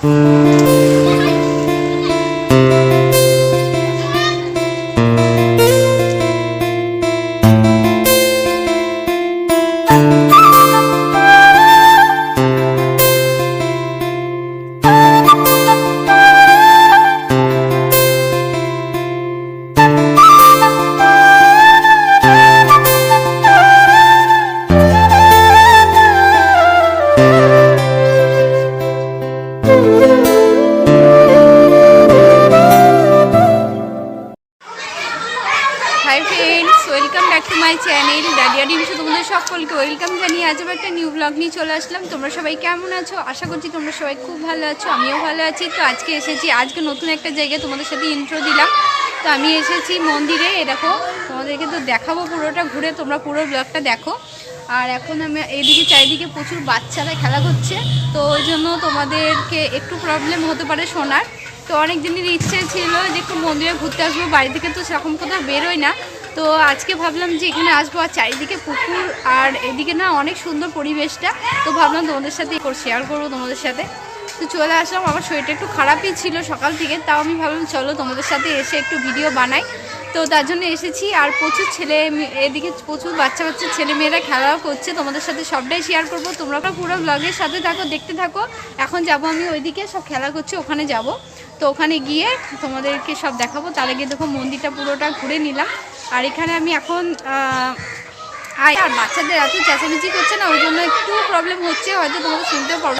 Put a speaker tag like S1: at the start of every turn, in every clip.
S1: Mm-hmm. My channel dahlia ডিমসে তোমাদের সকলকে welcome জানিয়ে আজ আবার একটা নিউ ব্লগ নিয়ে চলে আসলাম। তোমরা সবাই কেমন আছো? আশা করছি তোমরা সবাই খুব ভালো আছো, আমিও ভালো আছি। তো আজকে এসেছি, আজকে নতুন একটা জায়গায় তোমাদের সাথে ইন্ট্রো দিলাম। তো আমি এসেছি মন্দিরে, এ দেখো, তোমাদেরকে তো দেখাবো পুরোটা ঘুরে, তোমরা পুরো ব্লগটা দেখো। আর এখন আমি এদিকে চারিদিকে প্রচুর বাচ্চারা খেলা করছে। তো ওই জন্য তোমাদেরকে একটু প্রবলেম হতে পারে শোনার। তো অনেক দিনের ইচ্ছে ছিল যে একটু মন্দিরে ঘুরতে আসব, বাড়ি থেকে তো সেরকম কোথাও বেরোয় না। তো আজকে ভাবলাম যে এখানে আসব আর চারিদিকে পুকুর আর এদিকে না অনেক সুন্দর পরিবেশটা। তো ভাবলাম তোমাদের সাথে শেয়ার করব তোমাদের সাথে। তো চলে আসলাম, আমার শরীরটা একটু খারাপই ছিল সকাল থেকে, তাও আমি ভাবলাম চলো তোমাদের সাথে এসে একটু ভিডিও বানাই। তো তার জন্য এসেছি আর প্রচুর ছেলে এদিকে প্রচুর বাচ্চা বাচ্চা ছেলে মেয়েরা খেলাও করছে। তোমাদের সাথে সবটাই শেয়ার করব। তোমরা পুরো ব্লগের সাথে থাকো, দেখতে থাকো। এখন যাব আমি ওইদিকে, সব খেলা করছি, ওখানে যাব। তো ওখানে গিয়ে তোমাদেরকে সব দেখাবো। তার আগে দেখো মন্দিরটা পুরোটা ঘুরে নিলাম। আর এখানে আমি এখন আয়, আর বাচ্চাদের এত চেঁচামেচি করছে না, ওই জন্য একটু প্রবলেম হচ্ছে, হয়তো তোমাদের শুনতেও পারব।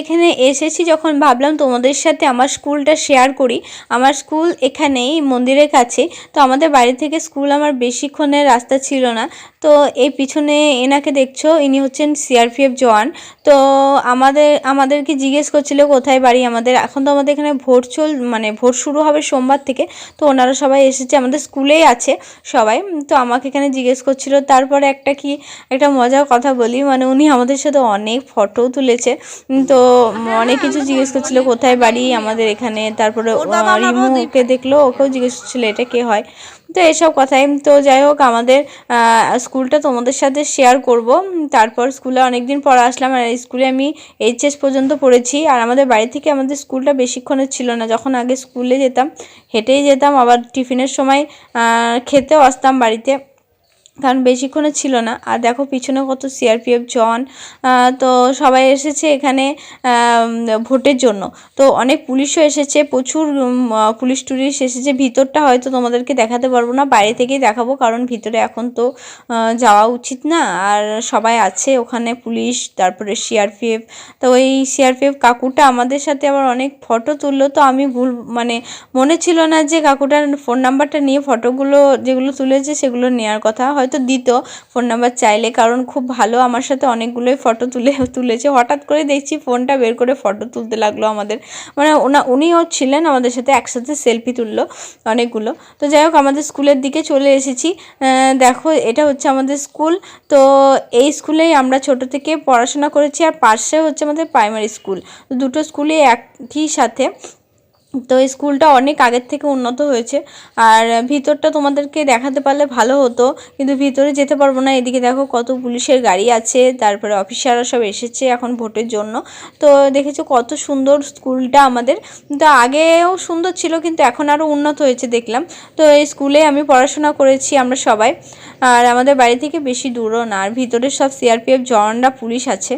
S2: এখানে এসেছি যখন ভাবলাম তোমাদের সাথে আমার স্কুলটা শেয়ার করি। আমার স্কুল এখানেই, মন্দিরের কাছে। তো আমাদের বাড়ি থেকে স্কুল আমার বেশিক্ষণের রাস্তা ছিল না। তো এই পিছনে এনাকে দেখছ, ইনি হচ্ছেন সিআরপিএফ জওয়ান। তো আমাদের, আমাদেরকে জিজ্ঞেস করছিল, কোথায় বাড়ি আমাদের? এখন তো আমাদের এখানে ভোট চল মানে ভোট শুরু হবে সোমবার থেকে। তো ওনারা সবাই এসেছে, আমাদের স্কুলেই আছে সবাই। তো আমাকে এখানে জিজ্ঞেস করছিল, তারপরে একটা কি, একটা মজার কথা বলি? মানে উনি আমাদের সাথে অনেক ফটো তুলেছে। তো অনেক কিছু জিজ্ঞেস করছিল কোথায় বাড়ি আমাদের এখানে? তারপরে রিমুকে দেখল ওকেও জিজ্ঞেস করছিল এটা কে হয়? তো এসব কথাই। তো যাই হোক আমাদের স্কুলটা তোমাদের সাথে শেয়ার করব। তারপর স্কুলে অনেক দিন পর আসলাম আর স্কুলে আমি এইচএস পর্যন্ত পড়েছি। আর আমাদের বাড়ি থেকে আমাদের স্কুলটা বেশিক্ষণের ছিল না। যখন আগে স্কুলে যেতাম হেঁটেই যেতাম আবার টিফিনের সময় খেতেও আসতাম বাড়িতে। কারণ বেশিক্ষণে ছিল না। আর দেখো পিছনে কত সিআরপিএফ আহ, তো সবাই এসেছে এখানে ভোটের জন্য। তো অনেক পুলিশও এসেছে প্রচুর পুলিশ টুলিশ এসেছে। ভিতরটা হয়তো তোমাদেরকে দেখাতে পারব না বাইরে থেকেই দেখাবো কারণ ভিতরে এখন তো যাওয়া উচিত না। আর সবাই আছে ওখানে পুলিশ তারপরে সিআরপিএফ তো ওই সিআরপিএফ কাকুটা আমাদের সাথে আবার অনেক ফটো তুললো। তো আমি ভুল মানে মনে ছিল না যে কাকুটার ফোন নাম্বারটা নিয়ে ফটোগুলো যেগুলো তুলেছে সেগুলো নেওয়ার কথা। হয়তো দিত ফোন নাম্বার চাইলে। কারণ খুব ভালো আমার সাথে অনেকগুলোই ফটো তুলে, তুলেছে। হঠাৎ করে দেখছি ফোনটা বের করে ফটো তুলতে লাগল আমাদের। মানে ওনা, উনিও ছিলেন আমাদের সাথে, একসাথে সেলফি তুললো অনেকগুলো। তো যাই হোক, আমাদের স্কুলের দিকে চলে এসেছি। দেখো, এটা হচ্ছে আমাদের স্কুল। তো এই স্কুলেই আমরা ছোট থেকে পড়াশোনা করেছি। আর পাশে হচ্ছে আমাদের প্রাইমারি স্কুল দুটো স্কুলই একই সাথে। তো স্কুলটা অনেক আগের থেকে উন্নত হয়েছে। আর ভিতরটা তোমাদেরকে দেখাতে পারলে ভালো হতো, কিন্তু ভিতরে যেতে পারব না। এদিকে দেখো কত পুলিশের গাড়ি আছে, তারপরে অফিসাররা সব এসেছে এখন ভোটের জন্য। তো দেখেছ কত সুন্দর স্কুলটা আমাদের। তো আগেও সুন্দর ছিল, কিন্তু এখন আরও উন্নত হয়েছে দেখলাম। তো এই স্কুলে আমি পড়াশোনা করেছি আমরা সবাই। আর আমাদের বাড়ি থেকে বেশি দূরও না, আর ভিতরে সব সিআরপিএফ জওয়ানরা, পুলিশ আছে।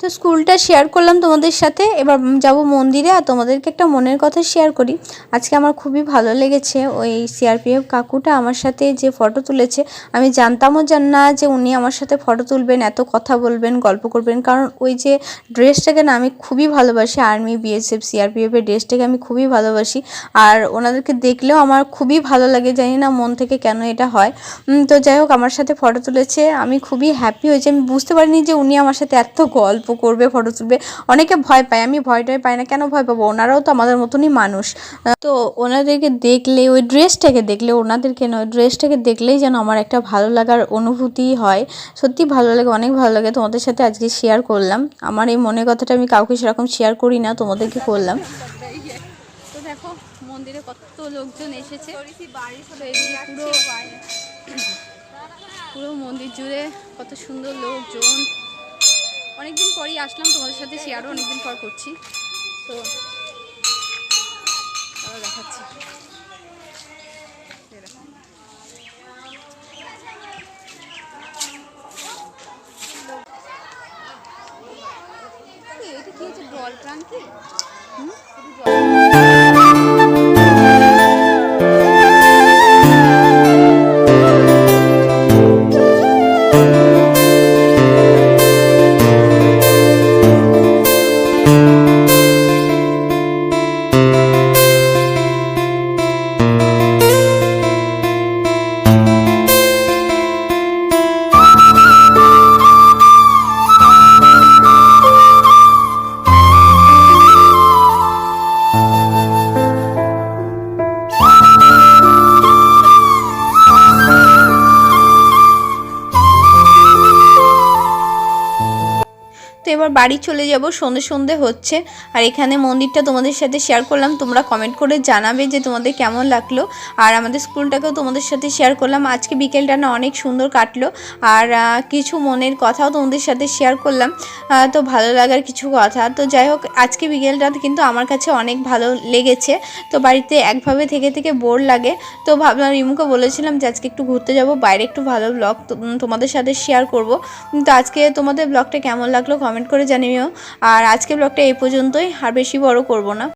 S2: তো স্কুলটা শেয়ার করলাম তোমাদের সাথে। এবার যাব মন্দিরে আর তোমাদেরকে একটা মনের কথা শেয়ার করি। আজকে আমার খুবই ভালো লেগেছে ওই সিআরপিএফ কাকুটা আমার সাথে যে ফটো তুলেছে। আমি জানতামও জান না যে উনি আমার সাথে ফটো তুলবেন, এত কথা বলবেন, গল্প করবেন। কারণ ওই যে ড্রেসটাকে না আমি খুবই ভালোবাসি আর্মি বিএসএফ সিআরপিএফের ড্রেসটাকে আমি খুবই ভালোবাসি। আর ওনাদেরকে দেখলেও আমার খুবই ভালো লাগে, জানি না মন থেকে কেন এটা হয়। তো যাই হোক, আমার সাথে ফটো তুলেছে। আমি খুবই হ্যাপি হয়েছি। আমি বুঝতে পারিনি যে উনি আমার সাথে এত গল্প করবে ফটো তুলবে। অনেকে ভয় পায় আমি ভয়টাই পাই না কেন ভয় পাবো? ওনারাও তো আমাদের মতনই মানুষ। তো ওনাদেরকে দেখলে ওই ড্রেসটাকে দেখলে ওনাদেরকে নয় ড্রেসটাকে দেখলেই যেন আমার একটা ভালো লাগার অনুভূতি হয়। সত্যি ভালো লাগে অনেক ভালো লাগে। তোমাদের সাথে আজকে শেয়ার করলাম। আমার এই মনের কথাটা আমি কাউকে সেরকম শেয়ার করি না তোমাদেরকে করলাম।
S1: তো দেখো মন্দিরে কত লোকজন এসেছে। পুরো পুরো মন্দির জুড়ে কত সুন্দর লোকজন। অনেকদিন পরই আসলাম তোমাদের সাথে শেয়ারও অনেকদিন পর করছি তো তারা দেখাচ্ছি। এটা কি হচ্ছে জল প্রাণ কি হুম?
S2: এবার বাড়ি চলে যাব, সন্ধে সন্ধে হচ্ছে। আর এখানে মন্দিরটা তোমাদের সাথে শেয়ার করলাম, তোমরা কমেন্ট করে জানাবে যে তোমাদের কেমন লাগল। আর আমাদের স্কুলটাকেও তোমাদের সাথে শেয়ার করলাম। আজকে বিকেলটা না অনেক সুন্দর কাটলো। আর কিছু মনের কথাও তোমাদের সাথে শেয়ার করলাম। তো ভালো লাগার কিছু কথা। তো যাই হোক, আজকে বিকেলটা কিন্তু আমার কাছে অনেক ভালো লেগেছে। তো বাড়িতে একভাবে থেকে থেকে বোর লাগে। তো ভাবলাম, রিমুকে বলেছিলাম যে আজকে একটু ঘুরতে যাব, বাইরে একটু ভালো ব্লগ তোমাদের সাথে শেয়ার করব। তো আজকে তোমাদের ব্লগটা কেমন লাগল কমেন্ট করে জানিও। আর আজকে ব্লগটা এই পর্যন্তই। আর বেশি বড় করব না।